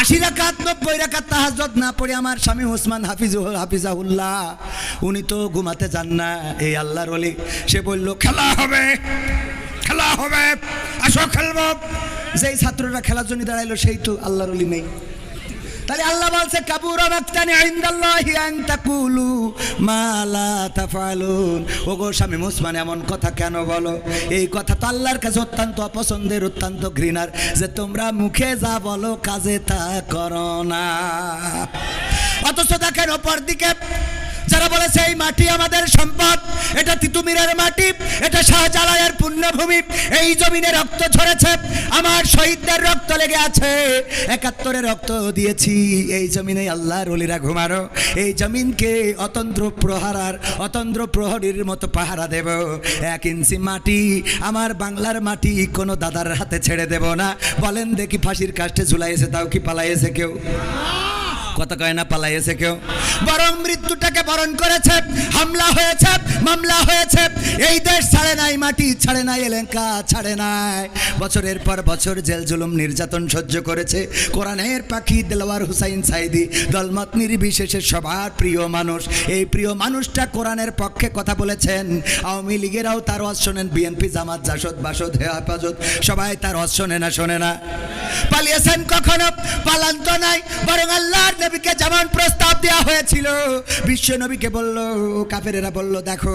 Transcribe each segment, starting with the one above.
আশি রাকাত, নব্বই রাকাত তাহাজত না পড়ে আমার স্বামী ওসমান হাফিজ হাফিজাহুল্লাহ। উনি তো ঘুমাতে যান না। এই আল্লাহ রলি সে বলল, খেলা হবে। খেলা হবে। আসো, খেলব। যেই ছাত্ররা খেলার জন্য দাঁড়াইলো, সেই তো আল্লাহর অলি নেই। তাহলে আল্লাহ বলছে, কাবুর মাক্তানি ইনদাল্লাহি আন তাকুলু মা তাফালুন ওগো স্বামী মুসমান এমন কথা কেন বলো? এই কথা তো আল্লাহর কাছে অত্যন্ত অপছন্দের, অত্যন্ত ঘৃণার যে তোমরা মুখে যা বলো, কাজে তা করো না। অথচ দেখেন অপর দিকে যারা বলেছে এই মাটি আমাদের সম্পদ, এটা তিতুমিরের মাটি, এটা শাহজালালের পুণ্যভূমি, এই জমিনে রক্ত ঝরেছে, আমার শহীদদের রক্ত লেগে আছে একাত্তরে রক্ত দিয়েছি, এই জমিনে আল্লাহর অলিরা ঘুমারো এই জমিনকে অতন্ত্র প্রহারার, অতন্ত্র প্রহরীর মতো পাহারা দেব, এক ইঞ্চি মাটি, আমার বাংলার মাটি কোনো দাদার হাতে ছেড়ে দেব না, বলেন দেখি ফাঁসির কাষ্টে ঝুলাইছে, তাও কি পালাইছে কেউ? কথা কয় না পালাইছে কেউ? বরং মৃত্যুটাকে বরণ করেছে, হামলা হয়েছে, মামলা হয়েছে। এই দেশ ছাড়ে নাই, মাটি ছাড়ে নাই এলাকা ছাড়ে নাই। বছরের পর বছর জেল জুলুম নির্যাতন সহ্য করেছে। কোরআনের পাখি দেলোয়ার হুসাইন সাইদি, দলমত নির্বিশেষে সবার প্রিয় মানুষ। এই প্রিয় মানুষটা কোরআনের পক্ষে কথা বলেছেন। আওয়ামী লীগেরাও তার ওয়াজ শোনেন, বিএনপি, জামাত, জাসদ, বাসদ, হেফাজত। সবাই তার ওয়াজ শোনে না শোনে না। পালিয়েছেন কখনো? পালান তো নাই, বরং আল্লাহর নবীকে যেমন প্রস্তাব দেওয়া হয়েছিল, বিশ্ব নবীকে বলল, কাফেরেরা বলল, দেখো,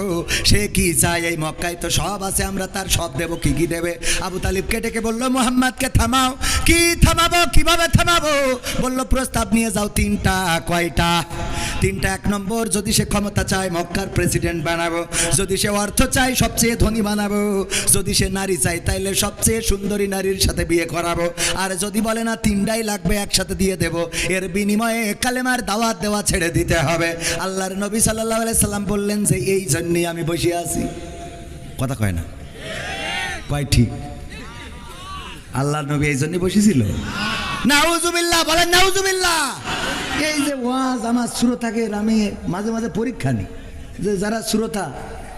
সে কি চায়? এই মক্কায় তো সব আছে, আমরা তার সব দেব, কি কি দেবে? আবু তালিবকে ডেকে বলল, মোহাম্মদকে থামাও। কি থামাবো? কীভাবে থামাবো? বলল, প্রস্তাব নিয়ে যাও তিনটা, কয়টা? তিনটা এক নম্বর, যদি সে ক্ষমতা চায়, মক্কার প্রেসিডেন্ট বানাবো। যদি সে অর্থ চায়, সবচেয়ে ধনী বানাবো। যদি সে নারী চায়, তাইলে সবচেয়ে সুন্দরী নারীর সাথে বিয়ে করাবো। আর যদি বলে না, তিনটাই লাগবে একসাথে দিয়ে দেব। এর বিনিময়ে কালেমার দাওয়াত দেওয়া ছেড়ে দিতে হবে। আল্লাহর নবী সাল্লাহ সাল্লাম বললেন যে এই জন্যই আমি বসে আছি। কথা কয় না? কয় ঠিক। আল্লাহর নবী এই জন্যই বসেছিল? নাউজুবিল্লাহ বলেন নাউজুবিল্লাহ। এই যে ওয়াজ আমার শ্রোতাকে আমি মাঝে মাঝে পরীক্ষা নিই। যে যারা শ্রোতা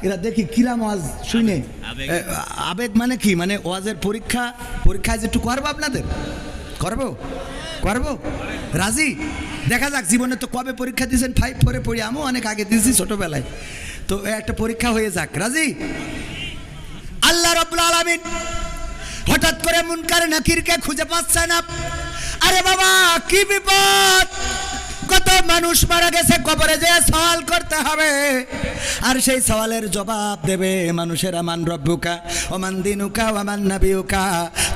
এরা দেখি কিরাম ওয়াজ শুনে। আবেগ। আবেগ মানে কি? মানে ওয়াজের পরীক্ষা পরীক্ষায় যে একটু করব আপনাদের? করব? করব? রাজি? দেখা যাক, জীবনে তো কবে পরীক্ষা দিয়েছেন? ফাইভ ফোরে পড়ি, আমিও অনেক আগে দিয়েছি ছোটবেলায়। তো একটা পরীক্ষা হয়ে যাক। রাজি? আল্লাহ রবুল আলমিন হঠাৎ করে মুনকার নাকিরকে খুঁজে পাচ্ছে না। আরে বাবা, কি বিপদ? মানুষ মারা গেছে কবরে যে সওয়াল করতে হবে। আর সেই সওয়ালের জবাব দেবে, মানুষের আমান রব্বুকা, ওমান দিনুকা, ওমান নাবিউকা।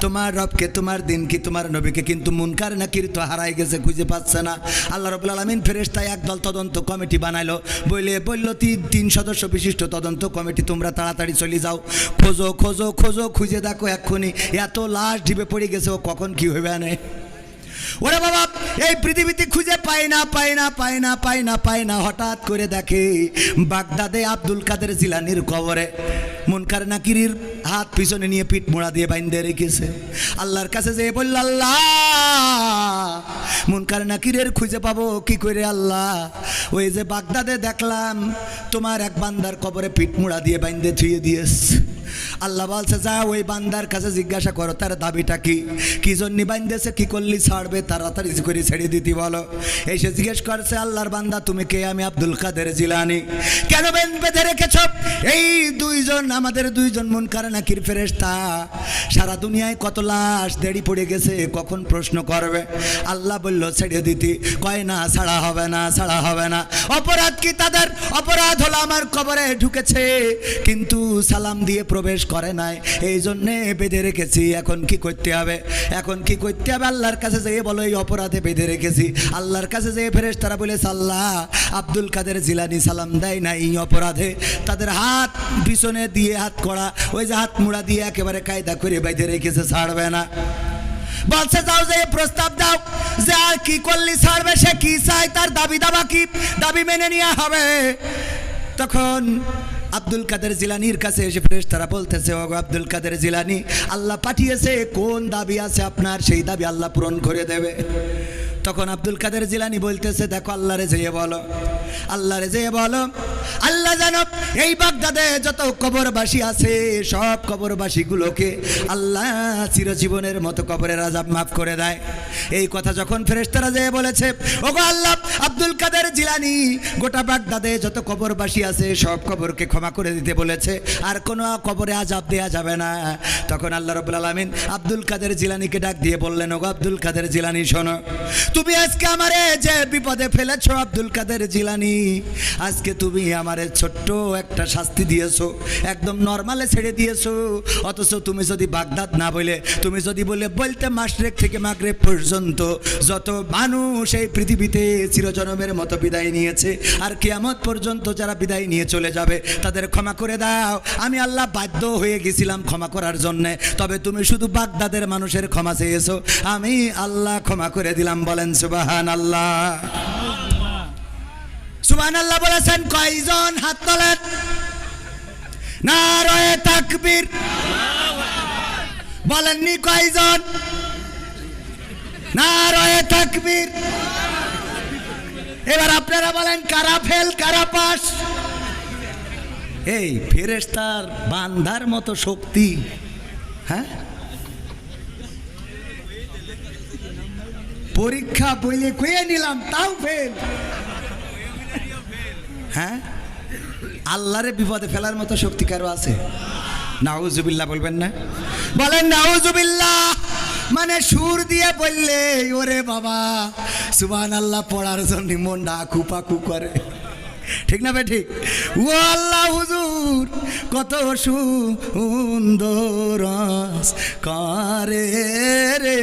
তোমার রবকে, তোমার দিন কি তোমার নবীকে কিন্তু মুনকার নাকির তো হারাই গেছে, খুঁজে পাচ্ছে না। আল্লাহ রবুল আলমিন ফেরেস্তায় একদল তদন্ত কমিটি বানাইলো। বইলে বলল, তিন তিন সদস্য বিশিষ্ট তদন্ত কমিটি, তোমরা তাড়াতাড়ি চলে যাও। খোঁজো খোঁজো খোঁজো, খুঁজে দেখো এক্ষুনি। এত লাশ ঢিবে পড়ে গেছে, ও কখন কি হইবে আনে? ওরে বাবা, এই পৃথিবীতে খুঁজে পাই না পাই না পাই না পাই না পাই না। হঠাৎ করে দেখে বাগদাদে আব্দুল কাদের জিলানির কবরে। মুনকার নাকিরির হাত পিছনে নিয়ে পিঠ মোড়া দিয়ে বাইন্দে রেখেছে। আল্লাহর কাছে যে বলল, আল্লাহ মুনকার নাকিরের খুঁজে পাবো কি করে আল্লাহ? ওই যে বাগদাদে দেখলাম, তোমার এক বান্দার কবরে পিঠ মোড়া দিয়ে বাইন্দে থুয়ে দিয়েছ। আল্লাহ বলছে, যা ওই বান্দার কাছে জিজ্ঞাসা করো, তার দাবিটা কি? কি জন্য বান্ধেছে কি করলি? ছাড়বে তাড়াতাড়ি করে ছেড়ে দিতি বলো। এসে জিজ্ঞেস করছে, আল্লাহর বান্দা, তুমি কে? আমি আব্দুল কাদের জিলানি। কেন বেঁধে রেখেছ? এই দুইজন, আমাদের দুইজন মন করে নাকির ফেরেস্তা সারা দুনিয়ায় কত লাশ দেরি পড়ে গেছে, কখন প্রশ্ন করবে? আল্লাহ বলল, ছেড়ে দিতি। কয়, না, ছাড়া হবে না, ছাড়া হবে না। অপরাধ কি তাদের? অপরাধ হলো আমার কবরে ঢুকেছে। কিন্তু সালাম দিয়ে প্রবেশ করে নাই। এই জন্যে বেঁধে রেখেছি। এখন কি করতে হবে? এখন কি করতে হবে? আল্লাহর কাছে যেয়ে বলো, এই অপরাধে বেঁধে রেখেছি। আল্লাহর কাছে যেয়ে ফেরেস তারা বলে আল্লাহ আব্দুল কাদের জিলানি সালাম দেয় না এই অপরাধে। তাদের হাত পিছনে দিয়ে হাত করা ওই যে হাত মুড়া দিয়ে একেবারে কায়দা করে বেঁধে রেখেছে, ছাড়বে না। বলছে, যাও যে, প্রস্তাব দাও যে, আর কি করলি ছাড়বে, সে কি চায়, তার দাবি দাবা কি? দাবি মেনে নেওয়া হবে। তখন আব্দুল কাদের জিলানির কাছে এসে ফ্রেশ তারা বলতেছে, ওগো আব্দুল কাদের জিলানি, আল্লাহ পাঠিয়েছে, কোন দাবি আছে আপনার? সেই দাবি আল্লাহ পূরণ করে দেবে। তখন আব্দুল কাদের জিলানি বলতেছে, দেখো আল্লাহরে যেয়ে বলো। আল্লাহরে যেয়ে বলো। আল্লাহ জানো এই বাগদাদে যত কবরবাসী আছে, সব কবরবাসীগুলোকে আল্লাহ চিরজীবনের মতো কবরের আজাব মাফ করে দেয়। এই কথা যখন ফেরেশতারা যেয়ে বলেছে, ওগো আল্লাহ, আব্দুল কাদের জিলানি গোটা বাগদাদে যত কবরবাসী আছে, সব কবরকে ক্ষমা করে দিতে বলেছে, আর কোনো কবরে আজাব দেয়া যাবে না। তখন আল্লাহ রবুল আলমিন আব্দুল কাদের জিলানিকে ডাক দিয়ে বললেন, ওগো আব্দুল কাদের জিলানি, শোনো তুমি আজকে আমারে যে বিপদে ফেলেছো আব্দুল কাদের জিলানি, আজকে তুমি আমারে ছোট্ট একটা শাস্তি দিয়েছ, একদম নর্মালে ছেড়ে দিয়েছ। অথচ তুমি যদি বাগদাদ না বলে, তুমি যদি বলে বলতে মাসরেক থেকে মাগরেব পর্যন্ত যত মানুষ এই পৃথিবীতে চিরজনমের মতো বিদায় নিয়েছে, আর কিয়ামত পর্যন্ত যারা বিদায় নিয়ে চলে যাবে, তাদের ক্ষমা করে দাও। আমি আল্লাহ বাধ্য হয়ে গেছিলাম ক্ষমা করার জন্যে, তবে তুমি শুধু বাগদাদের মানুষের ক্ষমা চেয়েছো, আমি আল্লাহ ক্ষমা করে দিলাম বলেন সুবাহান আল্লাহ সুবাহান আল্লাহ বলেছেন, কয়জন হাত তোলেন? না রয়ে তাকবীর। বলেননি কয়জন? না রয়ে তাকবীর। এবার আপনারা বলেন, কারা ফেল, কারা পাস? এই ফেরেস্তার বান্ধার মতো শক্তি হ্যাঁ? পরীক্ষা বইলে কয়ে নিলাম, তাও ফেল হ্যাঁ? আল্লাহরে বিপদে ফেলার মতো শক্তি কারও আছে? নাউজুবিল্লাহ বলবেন না? বলেন, নাউজুবিল্লাহ। মানে সুর দিয়ে বললে, ওরে বাবা সুবান আল্লাহ পড়ার জন্য মনটা ডাকু পাকু করে। ঠিক না ভাই ও আল্লাহ হুজুর, কত সুন্দর করে রে?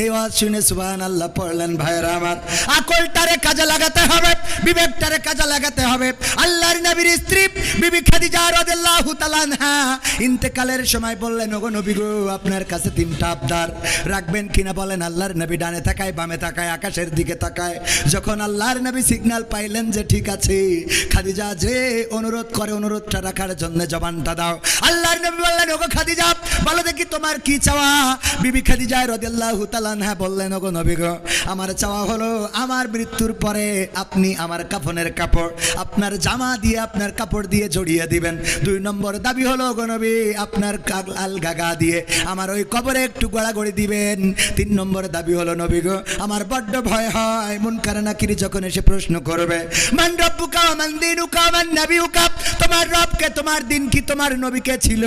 এই ওয়াজ শুনে সুবান আল্লাহ পড়লেন ভাইয়েরা আমার। আকলটারে কাজে লাগাতে হবে, বিবেকটারে কাজে লাগাতে হবে। আল্লাহর নবীর স্ত্রী, বিবি খাদিজা রাদিয়াল্লাহু তাআলা আনহা, ইন্তেকালের সময় বললেন, ওগো নবী গো, আপনার কাছে তিনটা আবদার রাখবেন কিনা বলেন? আল্লাহর নবী ডানে তাকায়, বামে তাকায়, আকাশের দিকে তাকায়। যখন আল্লাহর নবী সিগন্যাল পাইলেন যে ঠিক আছে খাদিজা, যে অনুরোধ করে অনুরোধটা রাখার জন্য জবানটা দাও। আল্লাহর নবী বললেন, ওগো খাদিজা, বলো দেখি তোমার কি চাওয়া? বিবি খাদিজা তাআলা আনহা বললেন, ওগো নবী গো, আমার চাওয়া হলো আমার মৃত্যুর পরে আপনি আমার কাফনের কাপড়, আপনার জামা দিয়ে আপনার কাপড় দিয়ে জড়িয়ে দিবেন। দুই নম্বর দাবি হলো, ওগো নবী, আপনার আল গাগা দিয়ে আমার ওই কবরে একটু গড়াগড়ি দিবেন। তিন নম্বর দাবি হলো, নবী গো, আমার বড্ড ভয় হয় মন কারানাকিরি যখন এসে প্রশ্ন করবে মান রব্বুকা মান মান নাবিউকা। তোমার রবকে, তোমার দিন কি তোমার নবীকে ছিল।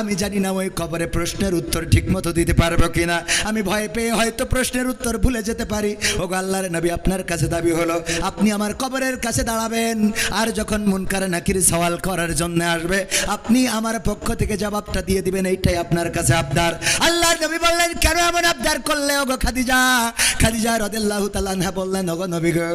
আমি জানি না ওই কবরে প্রশ্নের উত্তর ঠিক মতো দিতে পারব কিনা। আমি ভয় পেয়ে হয়তো প্রশ্নের উত্তর ভুলে যেতে পারি। ও আল্লাহর নবী, আপনার কাছে দাবি হলো, আপনি আমার কবরের কাছে দাঁড়াবেন। আর যখন মুনকার নাকির সওয়াল করার জন্য আসবে, আপনি আমার পক্ষ থেকে জবাবটা দিয়ে দিবেন, এইটাই আপনার কাছে আবদার। আল্লাহর নবী বললেন, কেন এমন আবদার করলে ওগো খাদিজা? খাদিজা রদেল্লাহু তালানহা বললেন, ওগো নবী গো,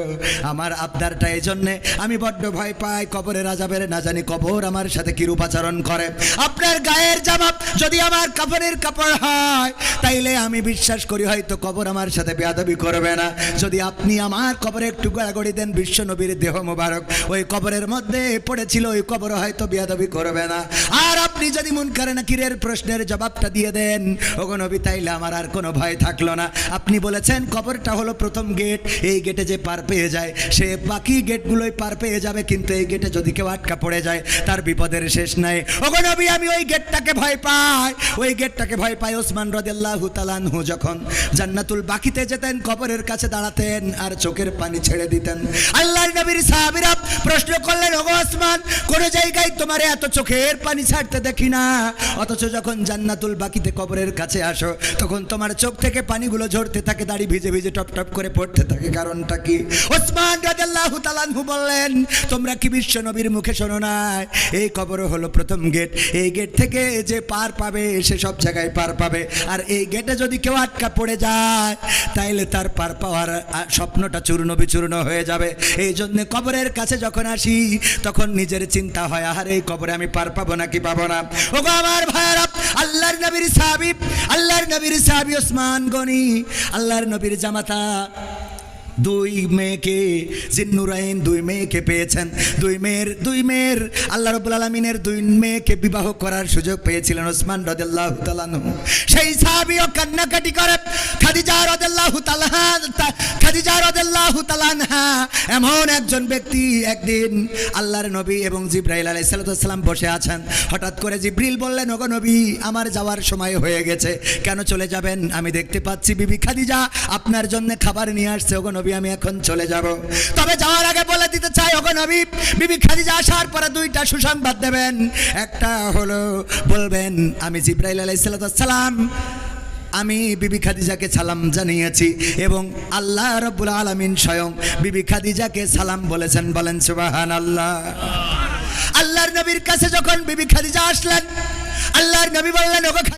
আমার আবদারটা এই জন্যে আমি বড্ড ভয় পাই কবরের আজাবের না জানি কবর আমার সাথে কিরূপ আচরণ করে। আপনার গায়ের জামা যদি আমার কাপড়ের কাপড় হয়, তাইলে আমি বিশ্বাস করি হয়তো কবর আমার সাথে বেয়াদবি করবে না। যদি আপনি আমার কবরে একটু গড়াগড়ি দেন, বিশ্ব নবীর দেহ মোবারক। ওই কবরের মধ্যে পড়েছিল, ওই কবর হয়তো বেয়াদবি করবে না। আর আপনি যদি মন করেন কিরের প্রশ্নের জবাবটা দিয়ে দেন, ওগো নবী, তাইলে আমার আর কোনো ভয় থাকল না। আপনি বলেছেন, কবরটা হলো প্রথম গেট এই গেটে যে পার পেয়ে যায়, সে বাকি গেটগুলোই পার পেয়ে যাবে, কিন্তু এই গেটে যদি কেউ আটকা পড়ে যায়, তার বিপদের শেষ নাই। ওগো আমি ওই গেটটাকে ভয় পাই। ওই গেটটাকে ভয় পাই ওসমান রদেল্লাহু তাআলাহু যখন জান্নাতুল বাকিতে যেতেন, কবরের কাছে দাঁড়াতেন আর চোখের পানি ছেড়ে দিতেন। আল্লাহর নবীর সাহাবীরা প্রশ্ন করলেন, ওগো ওসমান, কোন জায়গায় তোমার এত চোখের পানি ছাড়তে দেখি না? অথচ যখন জান্নাতুল বাকিতে কবরের কাছে আসো, তখন তোমার চোখ থেকে পানিগুলো ঝরতে থাকে, দাড়ি ভিজে ভিজে টপ টপ করে পড়তে থাকে। কারণটা কি? ওসমান রাদিয়াল্লাহু তাআলাহু বললেন, তোমরা কি বিশ্ব নবীর মুখে শোনো না? এই কবর হলো প্রথম গেট। এই গেট থেকে যে পার পাবে, সে সব জায়গায় পার পাবে। আর এই গেটে যদি কেউ আটকা পড়ে যায়, তাইলে তার পার পাওয়ার স্বপ্নটা চূর্ণ বিচূর্ণ হয়ে যাবে। এই জন্য কবরের কাছে যখন আসি, তখন নিজের চিন্তা হয়, আহার, এই কবরে আমি পার পাবো নাকি পাবো না? ও আমার ভাইরা আল্লাহর নবীর সাহাবি, আল্লাহর নবীর সাহাবি ওসমান গনি, আল্লাহর নবীর জামাতা দুই মেয়েকে জিন্নুরাইন দুই মেয়েকে পেয়েছেন। দুই মেয়ের দুই মেয়ের, আল্লাহ রবুল আলমিনের দুই মেয়েকে বিবাহ করার সুযোগ পেয়েছিলেন ওসমান রদাল্লাহ তালানু সেই সাহাবিও কান্নাকাটি করে, খাদিজা রদাল্লাহ তালাহা খাদিজা রদাল্লাহ তালানহা এমন একজন ব্যক্তি একদিন আল্লাহর নবী এবং জিব্রাইল আলাই সাল্লাম বসে আছেন। হঠাৎ করে জিব্রিল বললেন, ওগো নবী, আমার যাওয়ার সময় হয়ে গেছে। কেন চলে যাবেন? আমি দেখতে পাচ্ছি বিবি খাদিজা, আপনার জন্য খাবার নিয়ে আসছে। ওগো নবী আমি এখন চলে যাব। তবে যাওয়ার আগে বলে দিতে চাই, ওগো নবী, বিবি খাদিজা আসার পরে দুইটা সুসংবাদ দেবেন। একটা হলো, বলবেন, আমি জিব্রাইল আলাই সাল্লাম আমি বিবি খাদিজাকে সালাম জানিয়েছি এবং আল্লাহ রব্বুল আলমিন স্বয়ং বিবি খাদিজাকে সালাম বলেছেন, বলেন সুবাহান আল্লাহ আল্লাহর নবীর কাছে যখন বিবি খাদিজা আসলেন, আল্লাহর নবী বললেন, ওগো